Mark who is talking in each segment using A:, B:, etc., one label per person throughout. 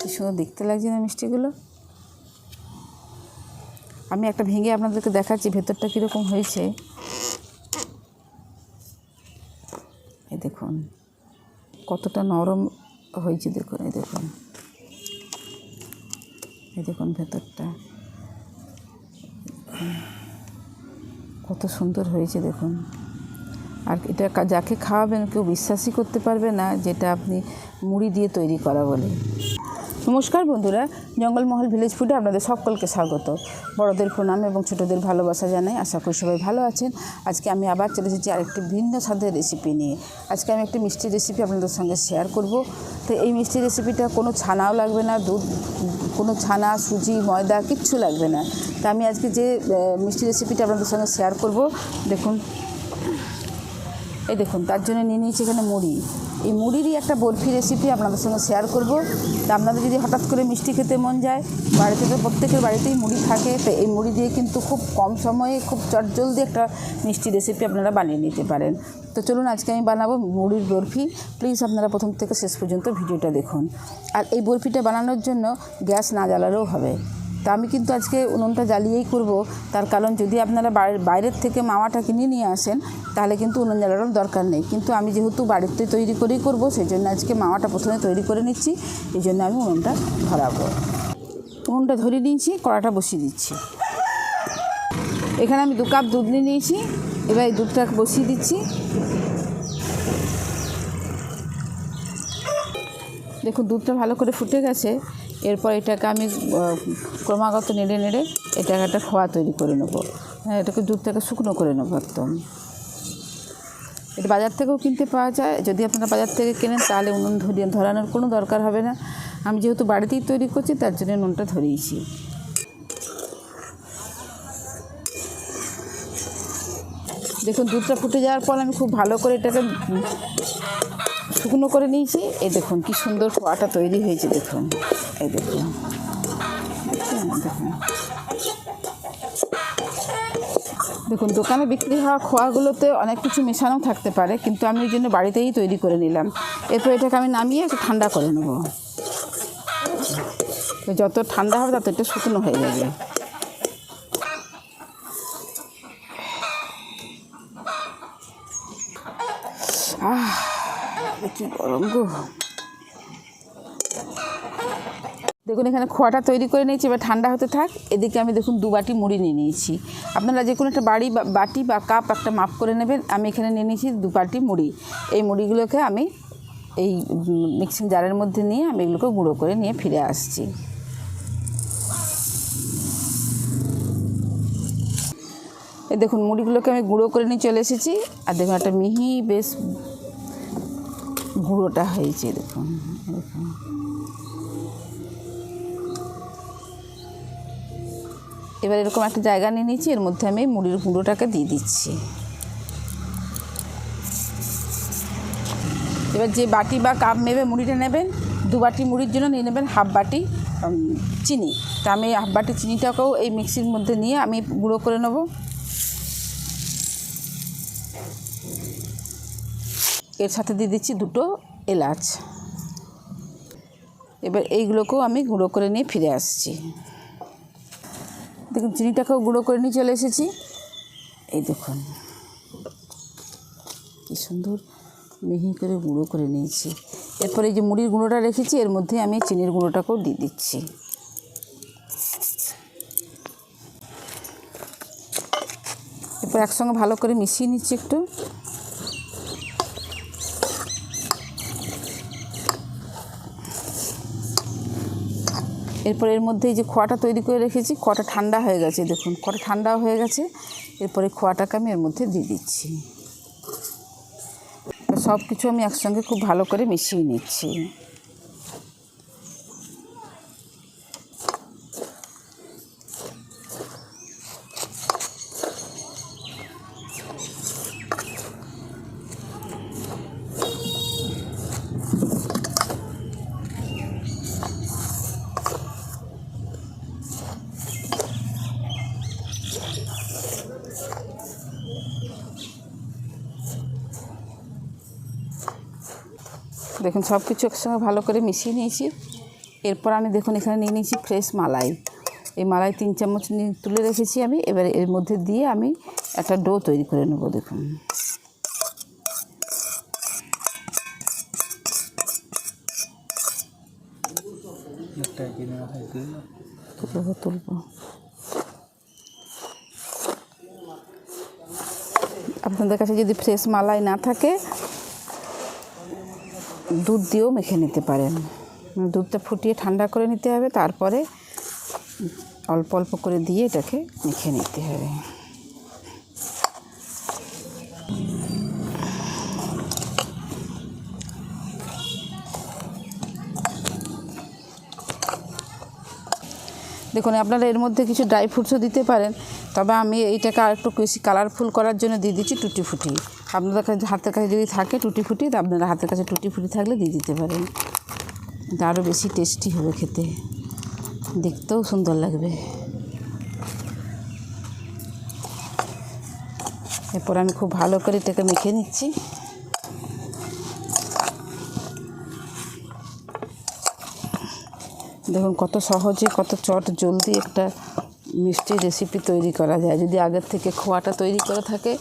A: কি সুন্দর দেখতে লাগছে না মিষ্টিগুলো? আমি একটা ভেঙে আপনাদেরকে দেখাচ্ছি, ভেতরটা কীরকম হয়েছে। এই দেখুন, কতটা নরম হয়েছে, দেখুন, এই দেখুন। এই দেখুন ভেতরটা। কত সুন্দর হয়েছে, দেখুন। আর এটা যাকে খাওয়াবেন কেউ বিশ্বাসই করতে পারবে না যেটা আপনি মুড়ি দিয়ে তৈরি করা বলে। নমস্কার বন্ধুরা, জঙ্গলমহল ভিলেজ ফুডে আপনাদের সকলকে স্বাগত। বড়দের প্রণাম এবং ছোটদের ভালোবাসা জানাই, আশা করি সবাই ভালো আছেন। আজকে আমি আবার চলে এসেছি আরেকটি ভিন্ন স্বাদের রেসিপি নিয়ে। আজকে আমি একটি মিষ্টি রেসিপি আপনাদের সঙ্গে শেয়ার করব। তো এই মিষ্টি রেসিপিটা কোনো ছানাও লাগবে না, দুধ, কোনো ছানা, সুজি, ময়দা, কিচ্ছু লাগবে না। তা আমি আজকে যে মিষ্টি রেসিপিটা আপনাদের সঙ্গে শেয়ার করব, দেখুন। এই দেখুন, তার জন্য নিয়ে নিয়েছি এখানে মুড়ি। এই মুড়িরই একটা বরফি রেসিপি আপনাদের সঙ্গে শেয়ার করব। তা আপনাদের যদি হঠাৎ করে মিষ্টি খেতে মন যায়, বাড়িতে তো প্রত্যেকের বাড়িতেই মুড়ি থাকে, তো এই মুড়ি দিয়ে কিন্তু খুব কম সময়ে খুব চটজলদি একটা মিষ্টি রেসিপি আপনারা বানিয়ে নিতে পারেন। তো চলুন আজকে আমি বানাবো মুড়ির বরফি। প্লিজ আপনারা প্রথম থেকে শেষ পর্যন্ত ভিডিওটা দেখুন। আর এই বরফিটা বানানোর জন্য গ্যাস না জ্বালালেও হবে। তা আমি কিন্তু আজকে উনুনটা জ্বালিয়েই করব। তার কারণ যদি আপনারা বাইরে- বাইরের থেকে মাওয়াটা কিনে নিয়ে আসেন, তাহলে কিন্তু উনুন জ্বালানোর দরকার নেই। কিন্তু আমি যেহেতু বাড়িতে তৈরি করেই করব সেই জন্য আজকে মাওয়াটা প্রথমে তৈরি করে নিচ্ছি। এই জন্য আমি উনুনটা ধরাবো। উনুনটা ধরিয়ে নিয়েছি, কড়াটা বসিয়ে দিচ্ছি। এখানে আমি দু কাপ দুধ নিয়ে নিয়েছি, এবার এই দুধটা বসিয়ে দিচ্ছি। দেখুন, দুধটা ভালো করে ফুটে গেছে। এরপর এটাকে আমি ক্রমাগত নেড়ে নেড়ে এটাকে একটা খোয়া তৈরি করে নেব। হ্যাঁ এটাকে দুধটাকে শুকনো করে নেব একদম। এটা বাজার থেকেও কিনতে পাওয়া যায়। যদি আপনারা বাজার থেকে কেনেন, তাহলে উনুন ধরিয়ে ধরানোর কোনো দরকার হবে না। আমি যেহেতু বাড়িতেই তৈরি করছি, তার জন্য নুনটা ধরিয়েছি। দেখুন, দুধটা ফুটে যাওয়ার পর আমি খুব ভালো করে এটাকে শুকনো করে নিয়েছি। এই দেখুন, কি সুন্দর খোয়াটা তৈরি হয়েছে, দেখুন। এই দেখুন। দেখুন দেখুন দোকানে বিক্রি হওয়া খোয়াগুলোতে অনেক কিছু মেশানো থাকতে পারে, কিন্তু আমি ওই জন্য বাড়িতেই তৈরি করে নিলাম। এরপর এটাকে আমি নামিয়ে একটু ঠান্ডা করে নেব। যত ঠান্ডা হবে তত একটু শুকনো হয়ে যাবে। কি গরম গো। দেখুন, এখানে খোয়াটা তৈরি করে নিয়েছি, এবার ঠান্ডা হতে থাক। এদিকে আমি দেখুন, দু বাটি মুড়ি নিয়ে নিয়েছি। আপনারা যে কোনো একটা বাড়ি বাটি বা কাপ একটা মাপ করে নেবেন। আমি এখানে নিয়ে নিয়েছি দু বাটি মুড়ি। এই মুড়িগুলোকে আমি এই মিক্সিং জারের মধ্যে নিয়ে আমি এগুলোকে গুঁড়ো করে নিয়ে ফিরে আসছি। এই দেখুন, মুড়িগুলোকে আমি গুঁড়ো করে নিয়ে চলে এসেছি। আর দেখুন, একটা মিহি, বেশ গুঁড়োটা হয়েছে, দেখুন দেখুন। এবার এরকম একটা জায়গা নিয়ে নিয়েছি, এর মধ্যে আমি মুড়ির গুঁড়োটাকে দিয়ে দিচ্ছি। এবার যে বাটি বা কাপ নেবে, মুড়িটা নেবেন, দু বাটি মুড়ির জন্য নিয়ে নেবেন হাফ বাটি চিনি। তা আমি হাফ বাটি চিনিটাকেও এই মিক্সির মধ্যে নিয়ে আমি গুঁড়ো করে নেব। এর সাথে দিয়ে দিচ্ছি দুটো এলাচ। এবার এইগুলোকেও আমি গুঁড়ো করে নিয়ে ফিরে আসছি। দেখুন, চিনিটাকেও গুঁড়ো করে নিয়ে চলে এসেছি। এই দেখুন, কি সুন্দর মিহি করে গুঁড়ো করে নিয়েছি। এরপরে এই যে মুড়ির গুঁড়োটা রেখেছি, এর মধ্যে আমি চিনির গুঁড়োটাকেও দিয়ে দিচ্ছি। এরপর একসঙ্গে ভালো করে মিশিয়ে নিচ্ছি একটু। এরপর এর মধ্যে এই যে খোয়াটা তৈরি করে রেখেছি, খোয়াটা ঠান্ডা হয়ে গেছে, দেখুন, খোয়াটা ঠান্ডা হয়ে গেছে। এরপরে খোয়াটাকে আমি এর মধ্যে দিয়ে দিচ্ছি। সব কিছু আমি একসঙ্গে খুব ভালো করে মিশিয়ে নিচ্ছি। দেখুন সব কিছু একসঙ্গে ভালো করে মিশিয়ে নিয়েছি। এরপর আমি দেখুন এখানে নিয়ে নিয়েছি ফ্রেশ মালাই। এই মালাই তিন চামচ নিয়ে তুলে রেখেছি আমি। এবার এর মধ্যে দিয়ে আমি একটা ডো তৈরি করে নেব দেখুন। তুলবো তুলবো। আপনাদের কাছে যদি ফ্রেশ মালাই না থাকে, দুধ দিয়েও মেখে নিতে পারেন। দুধটা ফুটিয়ে ঠান্ডা করে নিতে হবে, তারপরে অল্প অল্প করে দিয়ে এটাকে মেখে নিতে হবে। দেখুন, আপনারা এর মধ্যে কিছু ড্রাই ফ্রুটসও দিতে পারেন, তবে আমি এইটাকে আর একটু বেশি কালারফুল করার জন্য দিয়ে দিচ্ছি টুটি ফুটি আপনাদের কাছে হাতের কাছে যদি থাকে টুটি ফুটি তো আপনারা হাতের কাছে টুটি ফুটি থাকলে দিয়ে দিতে পারেন। আরও বেশি টেস্টি হবে খেতে। দেখতেও সুন্দর লাগবে। এরপর আমি খুব ভালো করে এটাকে মেখে নিচ্ছি। দেখুন, কত সহজে, কত চট, জলদি একটা মিষ্টি রেসিপি তৈরি করা যায়। যদি আগের থেকে খোয়াটা তৈরি করা থাকে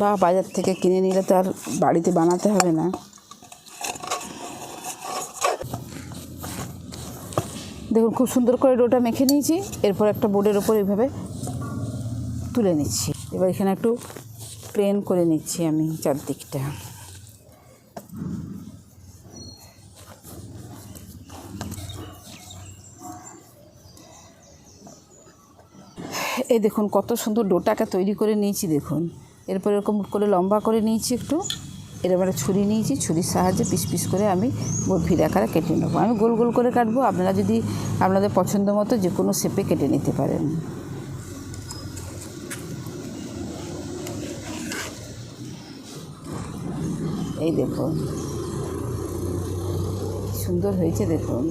A: বা বাজার থেকে কিনে নিলে তো আর বাড়িতে বানাতে হবে না। দেখুন, খুব সুন্দর করে ডোটা মেখে নিয়েছি। এরপর একটা বোর্ডের ওপর এইভাবে তুলে নিচ্ছি। এবার এখানে একটু প্লেন করে নিচ্ছি আমি চারদিকটা। এই দেখুন, কত সুন্দর ডোটাকে তৈরি করে নিয়েছি, দেখুন। এরপর এরকম করে লম্বা করে নিয়েছি একটু। এরপরে ছুরি নিয়েছি, ছুরির সাহায্যে পিস পিস করে আমি ভিড় আকারে কেটে নেব। আমি গোল গোল করে কাটবো, আপনারা যদি আপনাদের পছন্দ মতো যে কোনো শেপে কেটে নিতে পারেন। এই দেখুন। সুন্দর হয়েছে, দেখুন।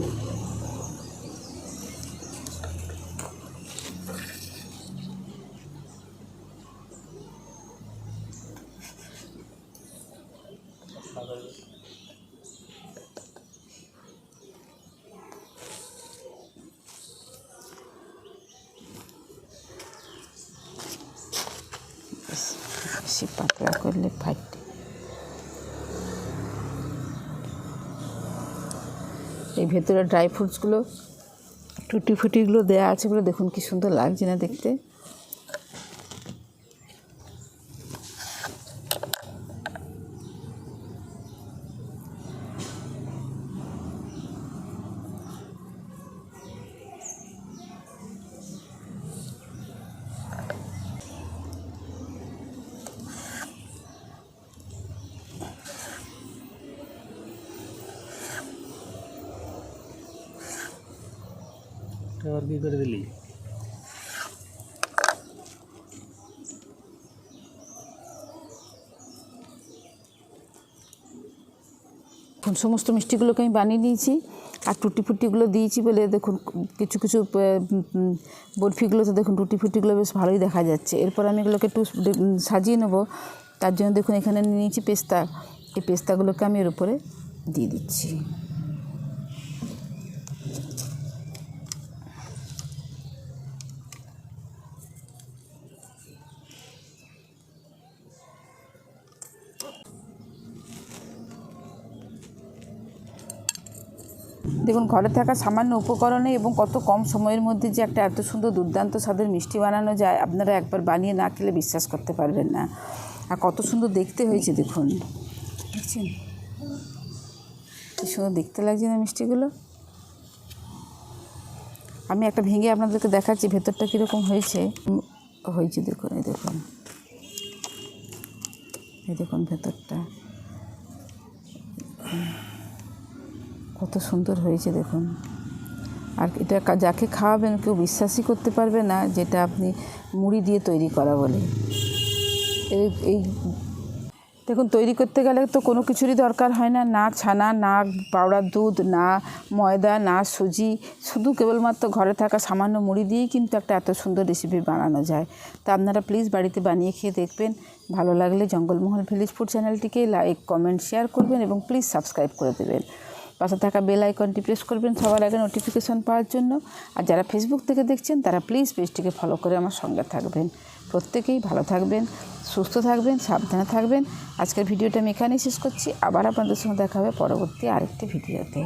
A: বেশি পাতলা করলে ফাটে। এই ভেতরে ড্রাই ফ্রুটসগুলো টুটি ফুটিগুলো দেওয়া আছে বলে দেখুন কি সুন্দর লাগছে না দেখতে।
B: আর কি করে দিলি।
A: এখন সমস্ত মিষ্টিগুলোকে আমি বানিয়ে নিয়েছি, আর টুটি ফুটিগুলো দিয়েছি বলে দেখুন, কিছু কিছু বরফিগুলোতে দেখুন টুটি ফুটিগুলো বেশ ভালোই দেখা যাচ্ছে। এরপর আমি এগুলোকে একটু সাজিয়ে নেব। তার জন্য দেখুন, এখানে নিয়ে নিয়েছি পেস্তা। এই পেস্তাগুলোকে আমি এর উপরে দিয়ে দিচ্ছি। দেখুন, ঘরে থাকা সামান্য উপকরণে এবং কত কম সময়ের মধ্যে যে একটা এত সুন্দর দুর্দান্ত স্বাদের মিষ্টি বানানো যায়, আপনারা একবার বানিয়ে না খেলে বিশ্বাস করতে পারবেন না। আর কত সুন্দর দেখতে হয়েছে, দেখুন। দেখছেন? কি সুন্দর দেখতে লাগছে না মিষ্টিগুলো? আমি একটা ভেঙে আপনাদেরকে দেখাচ্ছি, ভেতরটা কীরকম হয়েছে। হয়েছে, দেখুন, এই দেখুন। এই দেখুন ভেতরটা। সুন্দর হয়েছে দেখুন। আর এটা যাকে খাওয়াবেন কেউ বিশ্বাসই করতে পারবে না যেটা আপনি মুড়ি দিয়ে তৈরি করা বলে। এই দেখুন, তৈরি করতে গেলে তো কোনো কিছুরই দরকার হয় না। না ছানা, না পাউডার দুধ, না ময়দা, না সুজি। শুধু কেবলমাত্র ঘরে থাকা সামান্য মুড়ি দিয়েই কিন্তু একটা এত সুন্দর রেসিপি বানানো যায়। তা আপনারা প্লিজ বাড়িতে বানিয়ে খেয়ে দেখবেন। ভালো লাগলে জঙ্গলমহল ভিলেজ ফুড চ্যানেলটিকে লাইক কমেন্ট শেয়ার করবেন এবং প্লিজ সাবস্ক্রাইব করে দেবেন। পাশে থাকা বেল আইকনটি প্রেস করবেন সবার আগে নোটিফিকেশন পাওয়ার জন্য। আর যারা ফেসবুক থেকে দেখছেন, তারা প্লিজ পেজটিকে ফলো করে আমার সঙ্গে থাকবেন। প্রত্যেকেই ভালো থাকবেন, সুস্থ থাকবেন, সাবধানে থাকবেন। আজকের ভিডিওটা আমি এখানেই শেষ করছি। আবার আপনাদের সঙ্গে দেখা হবে পরবর্তী আরেকটি ভিডিওতে